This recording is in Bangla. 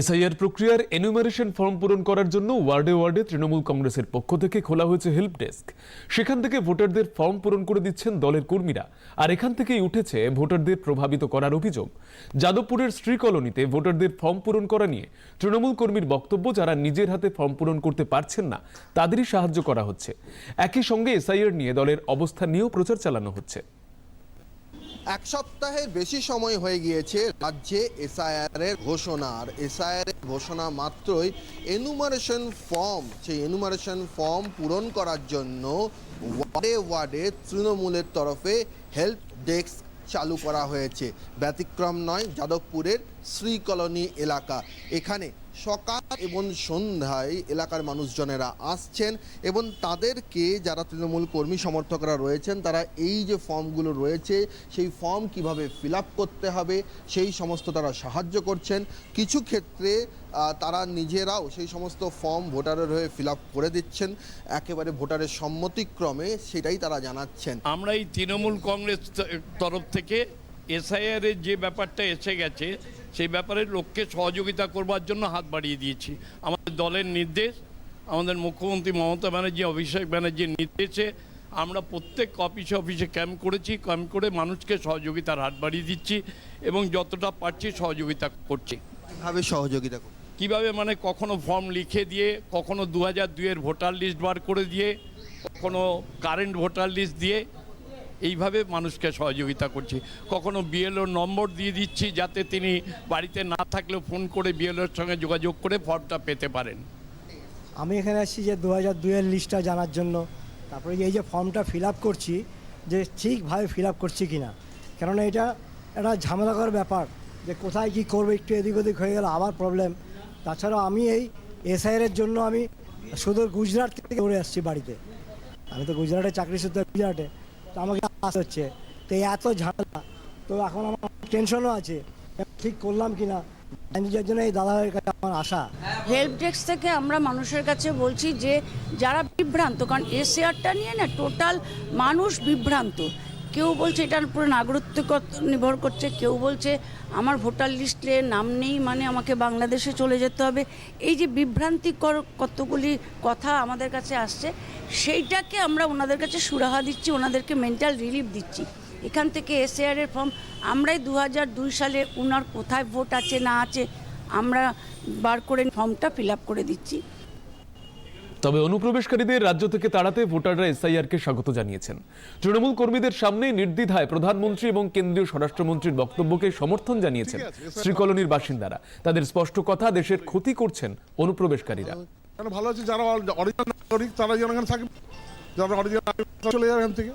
এসআইআর প্রক্রিয়ার এনুমারেশন ফর্ম পূরণ করার জন্য ওয়ার্ডে ওয়ার্ডে তৃণমূল কংগ্রেসের পক্ষ থেকে খোলা হয়েছে হেল্প ডেস্ক সেখান থেকে ভোটারদের ফর্ম পূরণ করে দিচ্ছেন দলের কর্মীরা। আর এখান থেকেই উঠেছে ভোটারদের প্রভাবিত করার অভিযোগ। যাদবপুরের শ্রী কলোনিতে ভোটারদের ফর্ম পূরণ করা নিয়ে তৃণমূল কর্মীর বক্তব্য যারা নিজের হাতে ফর্ম পূরণ করতে পারছেন না, তাদেরই সাহায্য করা হচ্ছে। একই সঙ্গে এসআইআর নিয়ে দলের অবস্থান নিয়েও প্রচার চালানো হচ্ছে। এক সপ্তাহের বেশি সময় হয়ে গিয়েছে রাজ্যে এসআইআর এর ঘোষণা। আর এসআইআর এর ঘোষণা মাত্রই এনুমারেশন ফর্ম সেই এনুমারেশন ফর্ম পূরণ করার জন্য ওয়ার্ডে ওয়ার্ডে তৃণমূলের তরফে হেল্প ডেস্ক চালু করা হয়েছে। ব্যতিক্রম নয়, যাদবপুরের শ্রী কলোনি এলাকা। এখানে সকাল এবং সন্ধ্যায় এলাকার মানুষজনেরা আসছেন এবং তাদেরকে যারা তৃণমূল কর্মী সমর্থকরা রয়েছেন, তারা এই যে ফর্মগুলো রয়েছে, সেই ফর্ম কীভাবে ফিল করতে হবে, সেই সমস্ত তারা সাহায্য করছেন। কিছু ক্ষেত্রে তারা নিজেরাও সেই সমস্ত ফর্ম ভোটারের হয়ে ফিল করে দিচ্ছেন। একেবারে ভোটারের সম্মতিক্রমে সেটাই তারা জানাচ্ছেন। আমরা এই তৃণমূল কংগ্রেস তরফ থেকে এসআইআর এর যে ব্যাপারটা এসে গেছে সেই ব্যাপারে লোককে সহযোগিতা করবার জন্য হাত বাড়িয়ে দিয়েছি। আমাদের দলের নির্দেশ আমাদের মুখ্যমন্ত্রী মমতা ব্যানার্জি অভিষেক ব্যানার্জির নির্দেশে আমরা প্রত্যেক অফিসে অফিসে ক্যাম্প করেছি ক্যাম্প করে মানুষকে সহযোগিতার হাত বাড়িয়ে দিচ্ছি এবং যতটা পারছি সহযোগিতা করছি। কীভাবে সহযোগিতা কীভাবে মানে কখনো ফর্ম লিখে দিয়ে কখনো দু হাজার দুইয়ের ভোটার লিস্ট বার করে দিয়ে কখনো কারেন্ট ভোটার লিস্ট দিয়ে এইভাবে মানুষকে সহযোগিতা করছি। কখনো বিএলওর নম্বর দিয়ে দিচ্ছি যাতে তিনি বাড়িতে না থাকলেও ফোন করে বিএলওর সঙ্গে যোগাযোগ করে ফর্মটা পেতে পারেন। আমি এখানে আসছি যে দু হাজার দুইয়ের লিস্টটা জানার জন্য। তারপরে এই যে ফর্মটা ফিল করছি যে ঠিকভাবে ফিল আপ করছি কি না কেননা এটা একটা ঝামেলাকর ব্যাপার যে কোথায় কি করব, একটু এদিক ওদিক হয়ে গেলে আবার প্রবলেম তাছাড়াও আমি এই এসআইয়ের জন্য আমি সুদূর গুজরাট থেকে ঘুরে আসছি বাড়িতে। আমি তো গুজরাটে চাকরি সূত্রে গুজরাটে। তো আমাকে আসতে হচ্ছে। তো এত ঝামেলা। তো এখন আমার টেনশনও আছে। ঠিক করলাম কি না ম্যানেজার জন্য এই দাদাভাইয়ের কাছে আমার আশা। হেল্প ডেস্ক থেকে আমরা মানুষের কাছে বলছি যে, যারা বিভ্রান্ত, কারণ এসিআরটা নিয়ে না টোটাল মানুষ বিভ্রান্ত। কেউ বলছে এটার উপরে নাগরিকত্ব কত- নির্ভর করছে, কেউ বলছে আমার ভোটার লিস্টে নাম নেই মানে আমাকে বাংলাদেশে চলে যেতে হবে। এই যে বিভ্রান্তিকর কতগুলি কথা আমাদের কাছে আসছে, সেইটাকে আমরা ওনাদের কাছে সুরাহা দিচ্ছি, ওনাদেরকে মেন্টাল রিলিফ দিচ্ছি। এখান থেকে এসএআর এর ফর্ম আমরাই দু দুই সালে ওনার কোথায় ভোট আছে না আছে আমরা বার করে ফর্মটা ফিল করে দিচ্ছি। তবে অনুপ্রবেশকারীদের রাজ্য থেকে তাড়াতে ভোটাররা এসআইআরকে স্বাগত জানিয়েছেন। তৃণমূল কর্মীদের সামনে নির্দ্বিধায় প্রধানমন্ত্রী এবং কেন্দ্রীয় স্বরাষ্ট্রমন্ত্রীর বক্তব্যকে সমর্থন জানিয়েছেন শ্রীকলোনির বাসিন্দারা। তাদের স্পষ্ট কথা, দেশের ক্ষতি করছেন অনুপ্রবেশকারীরা। ভালো আছে? যারা অরিজিনাল নাগরিক তারা যেন থাকবে। যারা অরিজিনাল চলে যাবে এখান থেকে।